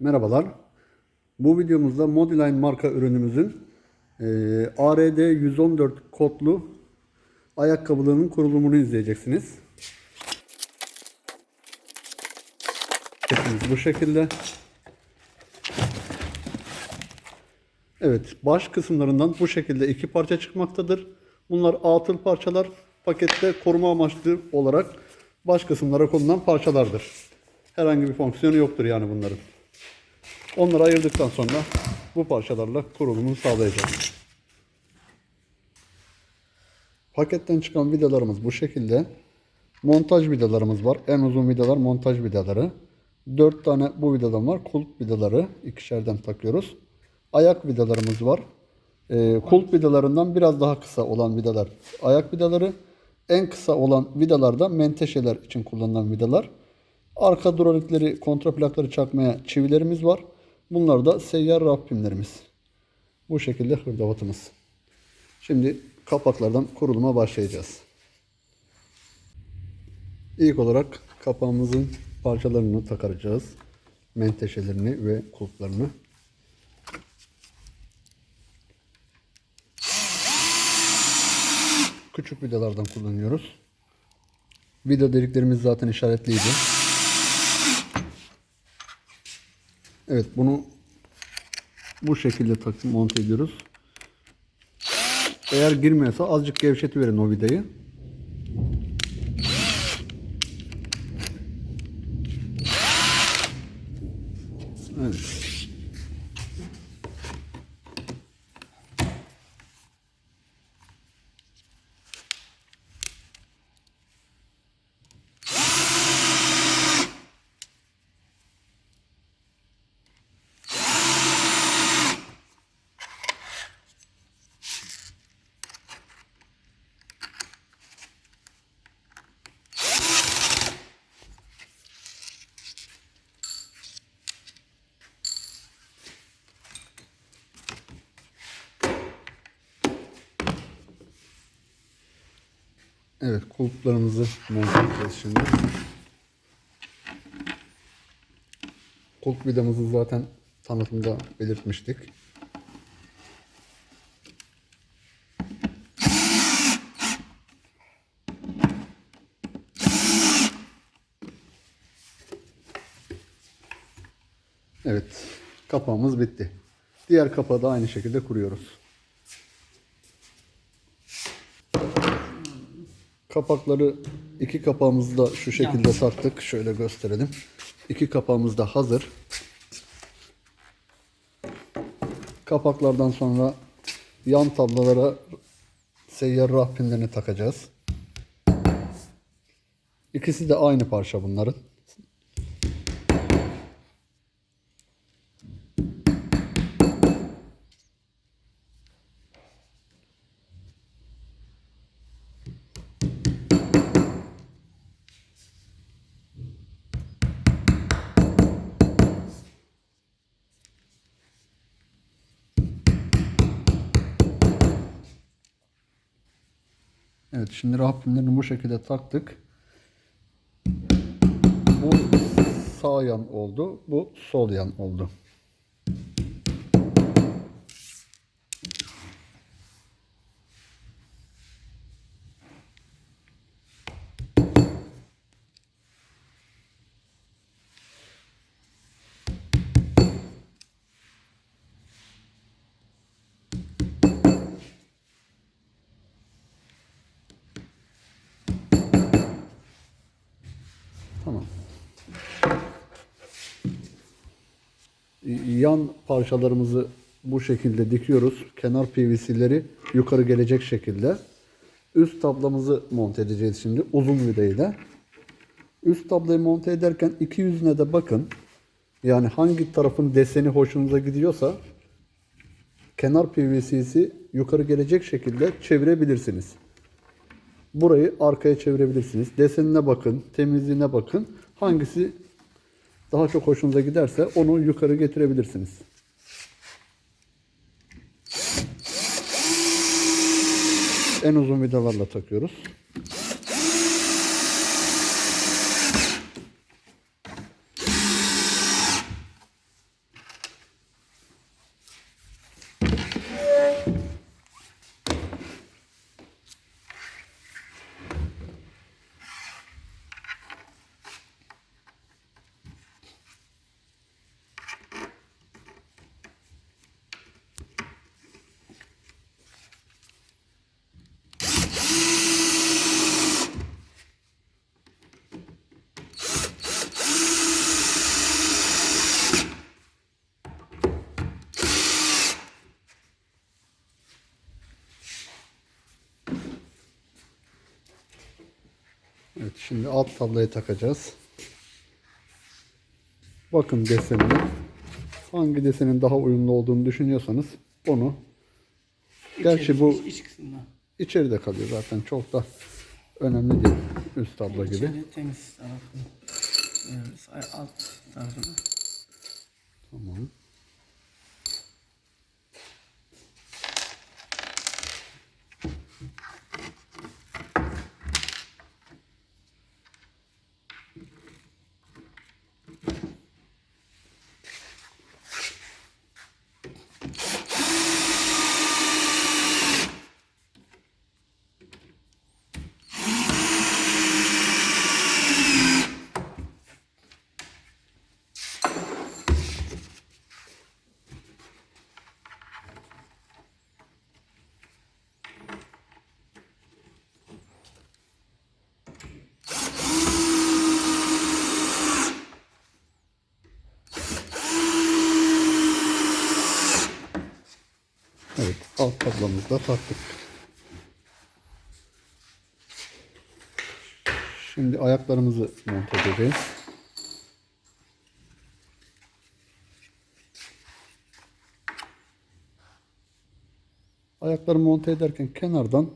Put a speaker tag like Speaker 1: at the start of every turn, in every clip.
Speaker 1: Merhabalar. Bu videomuzda Modiline marka ürünümüzün e, ARD 114 kodlu ayakkabılarının kurulumunu izleyeceksiniz. Bu şekilde. Evet, baş kısımlarından bu şekilde iki parça çıkmaktadır. Bunlar atıl parçalar. Pakette koruma amaçlı olarak baş kısımlara konulan parçalardır. Herhangi bir fonksiyonu yoktur yani bunların. Onları ayırdıktan sonra bu parçalarla kurulumunu sağlayacağız. Paketten çıkan vidalarımız bu şekilde. Montaj vidalarımız var. En uzun vidalar montaj vidaları. 4 tane bu vidadan var. Kulp vidaları ikişerden takıyoruz. Ayak vidalarımız var. Ee, kulp vidalarından biraz daha kısa olan vidalar ayak vidaları. En kısa olan vidalar da menteşeler için kullanılan vidalar. Arka drolikleri, kontraplakları çakmaya çivilerimiz var. Bunlar da seyyar raf pimlerimiz. Bu şekilde hırdavatımız. Şimdi kapaklardan kuruluma başlayacağız. İlk olarak kapağımızın parçalarını takaracağız. Menteşelerini ve kulplarını. Küçük vidalardan kullanıyoruz. Vida deliklerimiz zaten işaretliydi. Evet bunu bu şekilde takım monte ediyoruz. Eğer girmiyorsa azıcık gevşeti verin o vidayı. Evet. Evet kulplarımızı monte edeceğiz şimdi. Kulp vidamızı zaten tanıtımda belirtmiştik. Evet kapağımız bitti. Diğer kapağı da aynı şekilde kuruyoruz. Kapakları iki kapağımızı da şu şekilde taktık. Şöyle gösterelim. İki kapağımız da hazır. Kapaklardan sonra yan tablalara seyyar pinlerini takacağız. İkisi de aynı parça bunların. Evet şimdi raf pinlerini bu şekilde taktık. Bu sağ yan oldu. Bu sol yan oldu. Yan parçalarımızı bu şekilde dikiyoruz. Kenar PVC'leri yukarı gelecek şekilde. Üst tablamızı monte edeceğiz şimdi uzun vidayla. Üst tablayı monte ederken iki yüzüne de bakın. Yani hangi tarafın deseni hoşunuza gidiyorsa kenar PVC'si yukarı gelecek şekilde çevirebilirsiniz. Burayı arkaya çevirebilirsiniz. Desenine bakın, temizliğine bakın. Hangisi daha çok hoşunuza giderse onu yukarı getirebilirsiniz. En uzun vidalarla takıyoruz. Evet şimdi alt tablayı takacağız. Bakın desenine. Hangi desenin daha uyumlu olduğunu düşünüyorsanız onu Gerçi bu
Speaker 2: İç, iç kısmında.
Speaker 1: içeride kalıyor zaten çok da önemli değil üst tablo gibi.
Speaker 2: Temiz tarafını. Evet, alt tarafını.
Speaker 1: Tamam. Evet alt tablomuzu da taktık. Şimdi ayaklarımızı monte edeceğiz. Ayakları monte ederken kenardan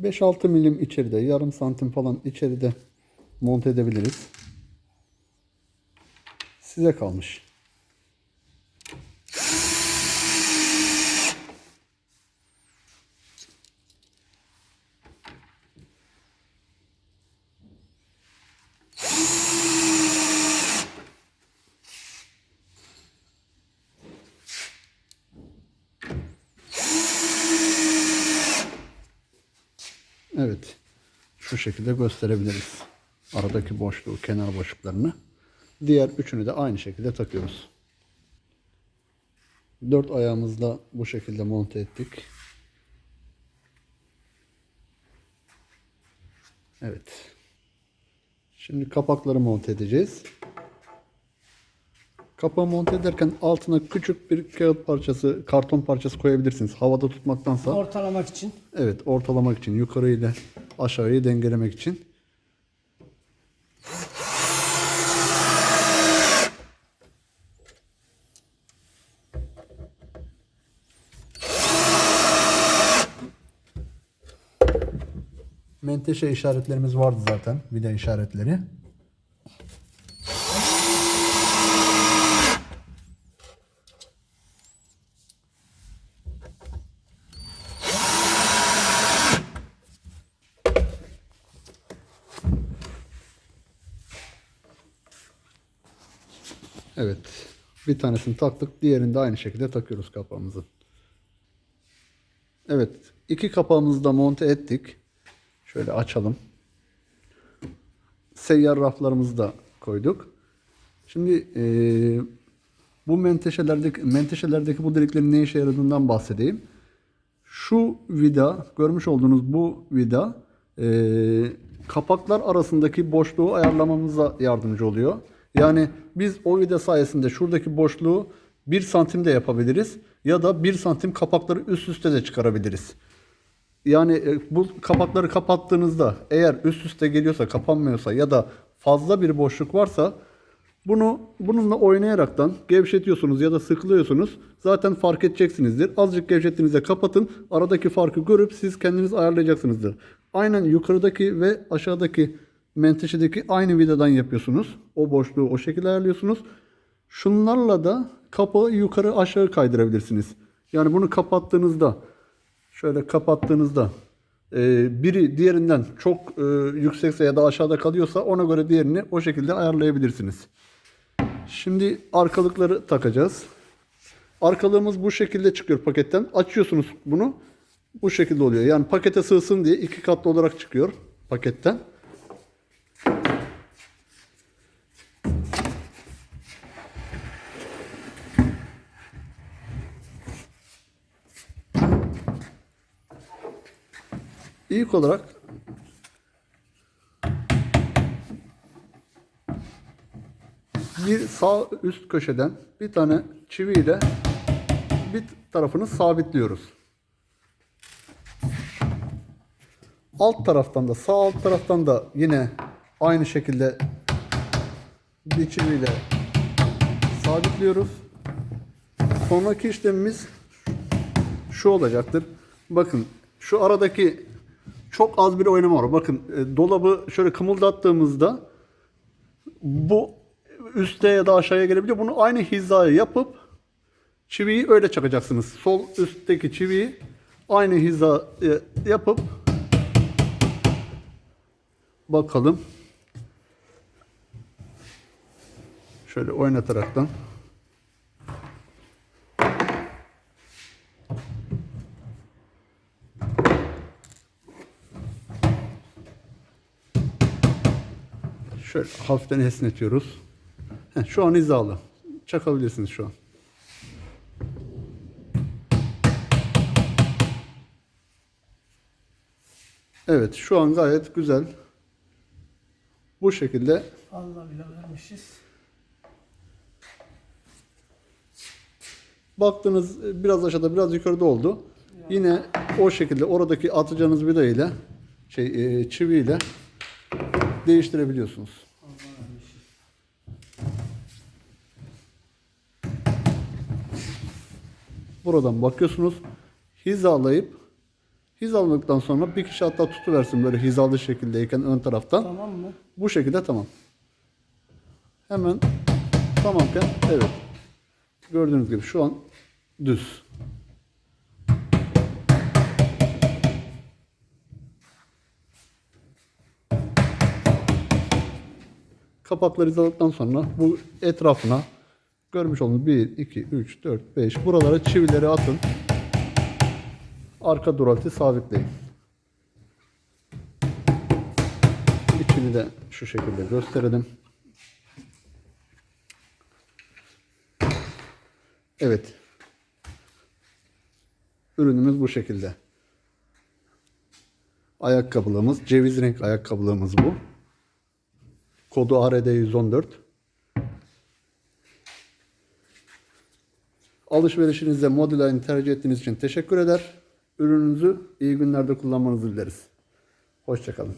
Speaker 1: 5-6 milim içeride, yarım santim falan içeride monte edebiliriz. Size kalmış. Evet. Şu şekilde gösterebiliriz. Aradaki boşluğu, kenar boşluklarını. Diğer üçünü de aynı şekilde takıyoruz. Dört ayağımızla bu şekilde monte ettik. Evet. Şimdi kapakları monte edeceğiz. Kapağı monte ederken altına küçük bir kağıt parçası, karton parçası koyabilirsiniz. Havada tutmaktansa.
Speaker 2: Ortalamak için.
Speaker 1: Evet, ortalamak için, yukarı ile aşağıyı dengelemek için. Menteşe işaretlerimiz vardı zaten, vida işaretleri. Evet. Bir tanesini taktık. Diğerini de aynı şekilde takıyoruz kapağımızı. Evet. iki kapağımızı da monte ettik. Şöyle açalım. Seyyar raflarımızı da koyduk. Şimdi eee, bu menteşelerdeki, menteşelerdeki bu deliklerin ne işe yaradığından bahsedeyim. Şu vida, görmüş olduğunuz bu vida eee, kapaklar arasındaki boşluğu ayarlamamıza yardımcı oluyor. Yani biz o vida sayesinde şuradaki boşluğu 1 santim de yapabiliriz ya da 1 santim kapakları üst üste de çıkarabiliriz. Yani e, bu kapakları kapattığınızda eğer üst üste geliyorsa, kapanmıyorsa ya da fazla bir boşluk varsa bunu bununla oynayaraktan gevşetiyorsunuz ya da sıkılıyorsunuz. Zaten fark edeceksinizdir. Azıcık gevşettiğinizde kapatın. Aradaki farkı görüp siz kendiniz ayarlayacaksınızdır. Aynen yukarıdaki ve aşağıdaki menteşedeki aynı vidadan yapıyorsunuz. O boşluğu o şekilde ayarlıyorsunuz. Şunlarla da kapağı yukarı aşağı kaydırabilirsiniz. Yani bunu kapattığınızda şöyle kapattığınızda e, biri diğerinden çok e, yüksekse ya da aşağıda kalıyorsa ona göre diğerini o şekilde ayarlayabilirsiniz. Şimdi arkalıkları takacağız. Arkalığımız bu şekilde çıkıyor paketten. Açıyorsunuz bunu. Bu şekilde oluyor. Yani pakete sığsın diye iki katlı olarak çıkıyor paketten. İlk olarak bir sağ üst köşeden bir tane çiviyle bir tarafını sabitliyoruz. Alt taraftan da sağ alt taraftan da yine aynı şekilde bir çiviyle sabitliyoruz. Sonraki işlemimiz şu olacaktır. Bakın şu aradaki çok az bir oynama var. Bakın e, dolabı şöyle kımıldattığımızda bu üste ya da aşağıya gelebiliyor. Bunu aynı hizaya yapıp çiviyi öyle çakacaksınız. Sol üstteki çiviyi aynı hizaya yapıp bakalım. Şöyle oynataraktan. Şöyle hafiften esnetiyoruz. Heh, şu an hizalı. Çakabilirsiniz şu an. Evet şu an gayet güzel. Bu şekilde
Speaker 2: Allah bile vermişiz.
Speaker 1: Baktınız e, biraz aşağıda biraz yukarıda oldu. Yine o şekilde oradaki atacağınız vida ile şey e, çivi ile değiştirebiliyorsunuz. Buradan bakıyorsunuz. Hizalayıp hizaladıktan sonra bir kişi hatta tutuversin böyle hizalı şekildeyken ön taraftan.
Speaker 2: Tamam mı?
Speaker 1: Bu şekilde tamam. Hemen tamamken evet. Gördüğünüz gibi şu an düz. Kapakları hizaladıktan sonra bu etrafına görmüş olduğunuz 1, 2, 3, 4, 5 buralara çivileri atın. Arka duralti sabitleyin. İçini de şu şekilde gösterelim. Evet. Ürünümüz bu şekilde. Ayakkabılığımız, ceviz renk ayakkabılığımız bu. Kodu ARD 114. Alışverişinizde Modilay'ını tercih ettiğiniz için teşekkür eder. Ürününüzü iyi günlerde kullanmanızı dileriz. Hoşçakalın.